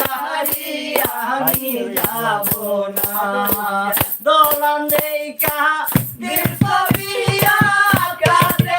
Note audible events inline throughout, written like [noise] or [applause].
বাড়ি আমি যাব না। দোলন দেখা দীর্ঘ বিয়া কাটে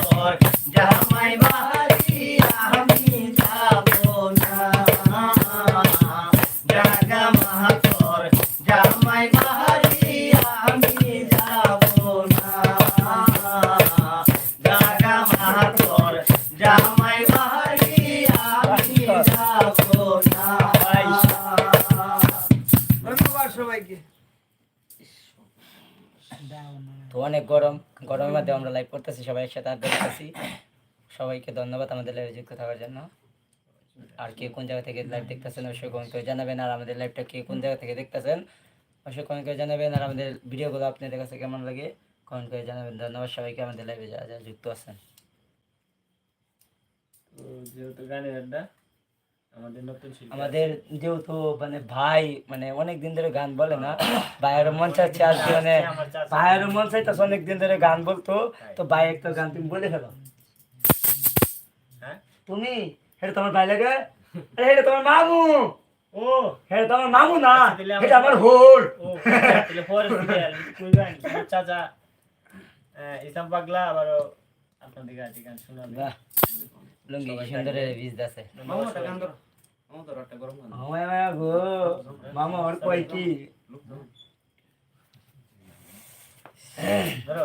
লইয়া দোলন দেখা তো অনেক গরম, গরমের মধ্যে আমরা লাইভ করতেছি, সবাই একসাথে আড্ডা দিতেছি। সবাইকে ধন্যবাদ আমাদের লাইভে যুক্ত থাকার জন্য। আর কে কোন জায়গা থেকে লাইভ দেখতেছেন অবশ্যই কমেন্ট করে জানাবেন, আর আমাদের লাইভটা কে কোন জায়গা থেকে দেখতেছেন অবশ্যই কমেন্ট করে জানাবেন, আর আমাদের ভিডিওগুলো আপনাদের কাছে কেমন লাগে কমেন্ট করে জানাবেন। ধন্যবাদ সবাইকে, আমাদের লাইভে যারা যারা যুক্ত আছেন। যেহেতু গানের আড্ডা। আমাদের নতুন আমাদের যেহেতু মানে ভাই মানে অনেক দিন ধরে গান বলে না ভাইয়ের মন চাচ্ছে আজকে মানে ভাইয়ের মন চাইতেছে অনেক দিন ধরে গান বলতো তো ভাই একটা গান তুমি বলে ফেলো। হ্যাঁ? তুমি এটা তোমার ভাই লাগে? আরে এটা তোমার মামু! ও। এটা তোমার মামু না? আচ্ছা, আমার- এটা আমার হোল। ও তাহলে পরে দিবে আর কই গান চাচা। আহ, ইসলাম পাগলা আবারও আপনাদের গান গান শোনাবে। লুঙ্গি কি সুন্দর বীজ আছে? মামা একটা গান ধরো মামা ধরো একটা গরম গান মামা মামা গো। মামা ওর কই কি ধরো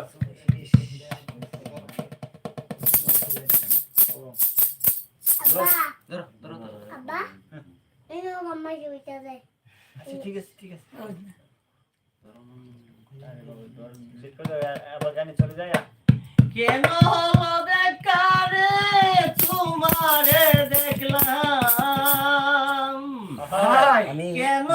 ধরো ধরো ধরো আব্বা এই তো মাম্মা জুইটা দেয় আচ্ছা ঠিক আছে ঠিক আছে। করে কেন হলো বেকারে তোমারে দেখলাম। কেন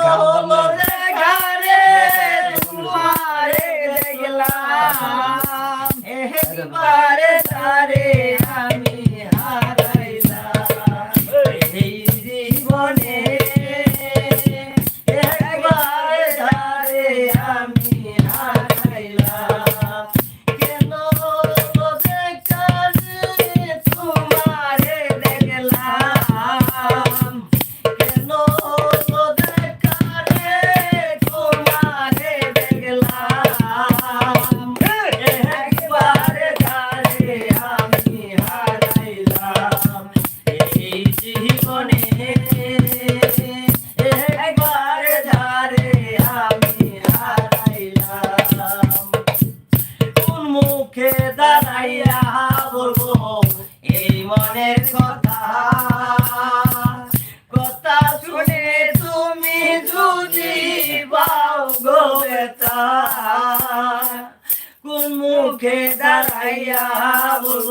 মনের কথা। কথা শুনে তুমি যদি পাও গো বেতা কোন মুখে দাঁড়াইয়া বলব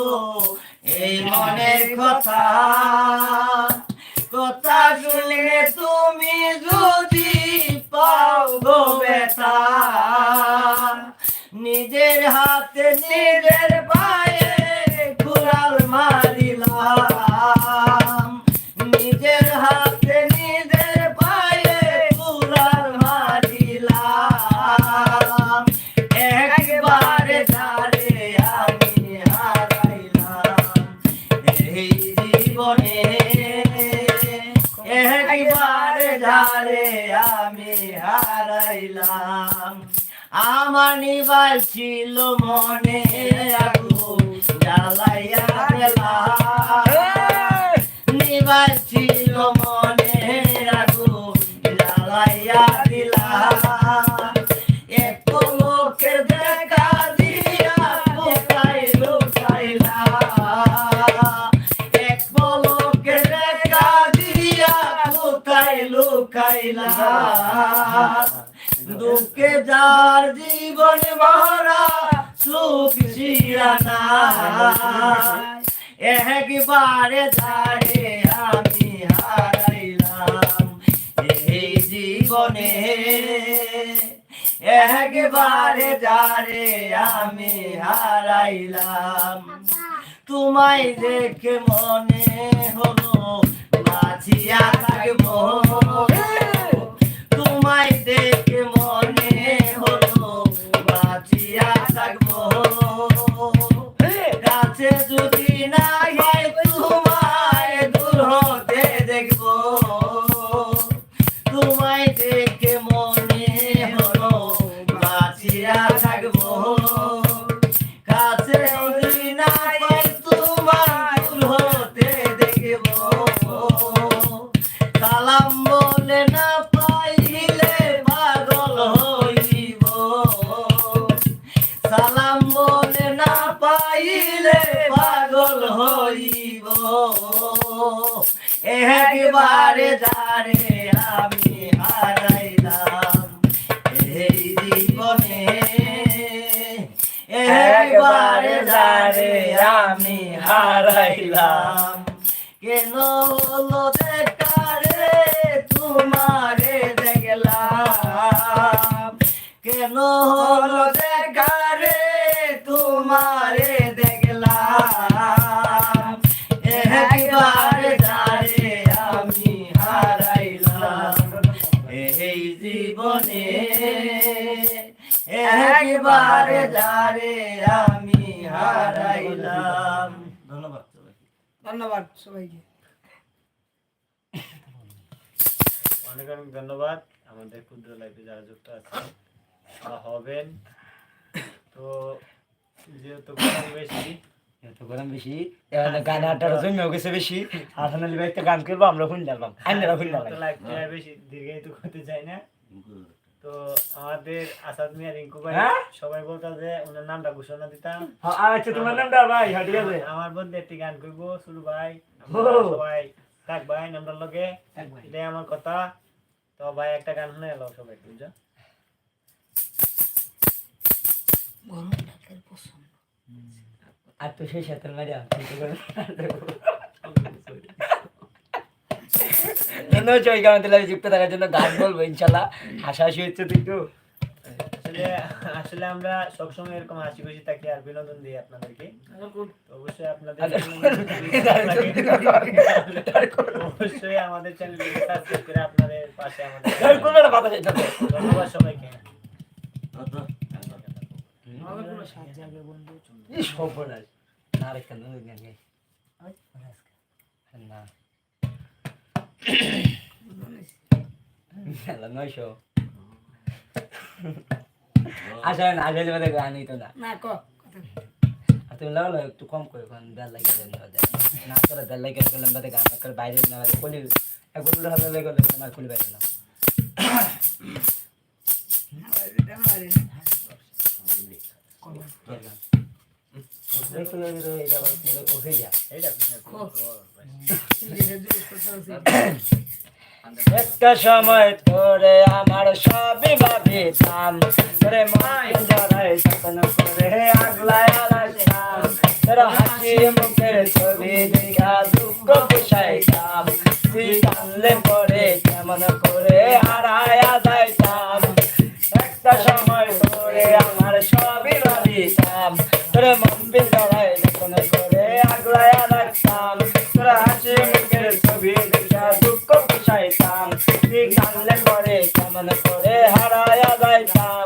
এই মনের কথা? কথা শুনে তুমি যদি পাও গো বেতা নিজের হাতে নিজের পায়ে আমার নিবার ছিল মনে আগুন জ্বালাইয়া গেলা নিবার ছিল মনে আগুন জ্বালাইয়া কোথায় লুকাইলা? দেখা যার জীবন ভরা, সুখ শিরানা একবারে যারে আমি হারাইলাম এই জীবনে। একবারে যারে আমি হারাইলাম। তোমায় দেখে মনে হলো বাঁচিয়া থাকব। তোমায় দেখে মনে পাইলে পাগল হইব। একবারে যারে আমি হারাইলাম এই জীবনে। একবারে যারে আমি হারাইলাম। কেন হলো দেখারে তোমারে দেখলাম। কেন হলো দেখারে একবার যারে আমি হারাইলাম। ধন্যবাদ সবাইকে। ধন্যবাদ সবাইকে। অনেক অনেক ধন্যবাদ। আমাদের ক্ষুদ্র লাইফে যারা যুক্ত আছেন বা হবেন। তো যেহেতু গরম বেশি গরম বেশি এবার গান আটার জন্য গেছে বেশি। হাসান আলী ভাই একটা গান করব আমরা শুন ডালবাম আইনারা শুন তো ডালবাম লাইফটা বেশি দীর্ঘায়িত করতে চাই না। তো আমাদের আসাদ মিয়া রিঙ্কু ভাই হ্যাঁ? সবাই বলতো যে ওনার নামটা ঘোষণা দিতাম। আচ্ছা তোমার নামটা ভাই হ্যাঁ ঠিক আছে। আমার বন্ধু একটি গান করব শুরু ভাই। সবাই থাক ভাই নামটার লগে। এটাই আমার কথা। তো ভাই একটা গান শুনে এলো সবাই বুঝছ? আর তো সেই সাথে মারিয়া [laughs] ধন্যবাদ সবাইকে আমাদের লাইভে যুক্ত থাকার জন্য গান বলব ইনশাল্লাহ। হাসাহাসি হচ্ছে তো একটু। আসলে আসলে আমরা সবসময় এরকম হাসি খুশি থাকি আর বিনোদন দিই আপনাদেরকে। অবশ্যই আপনাদের [laughs] অবশ্যই আমাদের সাবস্ক্রাইব করে আপনাদের পাশে আমাদের। ধন্যবাদ সবাইকে। সর্বনাশ। না, না। মেলা নয়শো। আসলে না, আসলে আমাদের গান হইতো না। না ক তুমি লাগালো একটু কম করে কোন দেড় লাইক করে নেওয়া যায়। না করে দেড় লাইক করলাম বাদে গান করে বাইরে না বাদে কলি একবার উল্টো হাতে লেগে গেলে আমার কলি বাইরে না একটা সময় তোরে আমার সবই ভাবিতাম। তোরে মাই জড়াই করে আগলায় তোর হাসি মুখের ছবি দেখা দুঃখ পুষাইতাম তুই পরে কেমন করে তোরে মন্দির করে আগলায় রাখতাম তোর হাসি মুখের ছবি দেখা দুঃখ পুষাইতাম তুই কানলে পরে কেমন করে হারায়া যাইতাম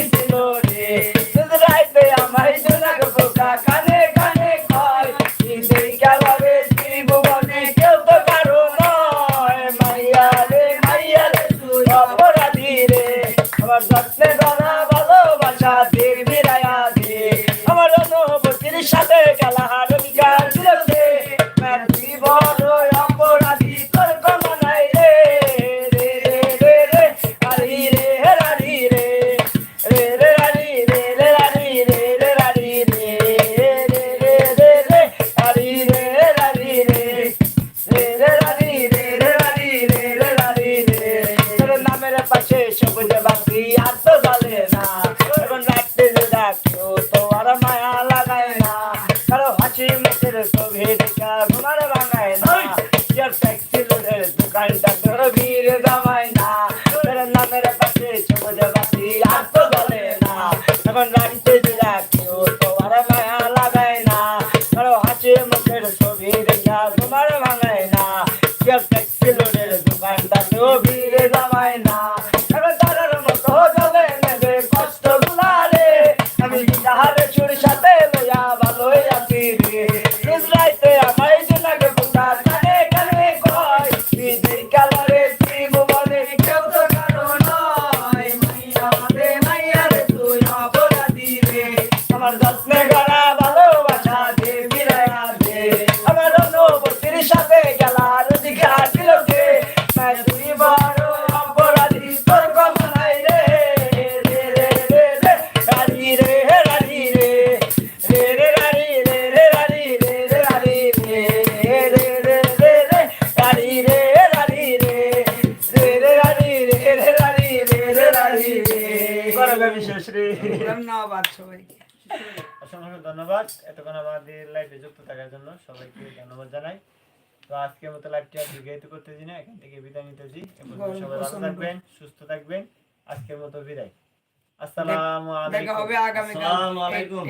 জামাই না। মেরে নামের পাশে চুমু দেবাসী ধন্যবাদ সবাইকে। অসংখ্য ধন্যবাদ। এতক্ষণ আমাদের লাইফে যুক্ত থাকার জন্য সবাইকে ধন্যবাদ জানাই। তো আজকের মতো লাইভটি আর দীর্ঘায়িত করতেছি না এখান থেকে বিদায় নিতেছি সবাই ভালো থাকবেন সুস্থ থাকবেন। আজকের মতো বিদায়। আসসালাম আলাইকুম।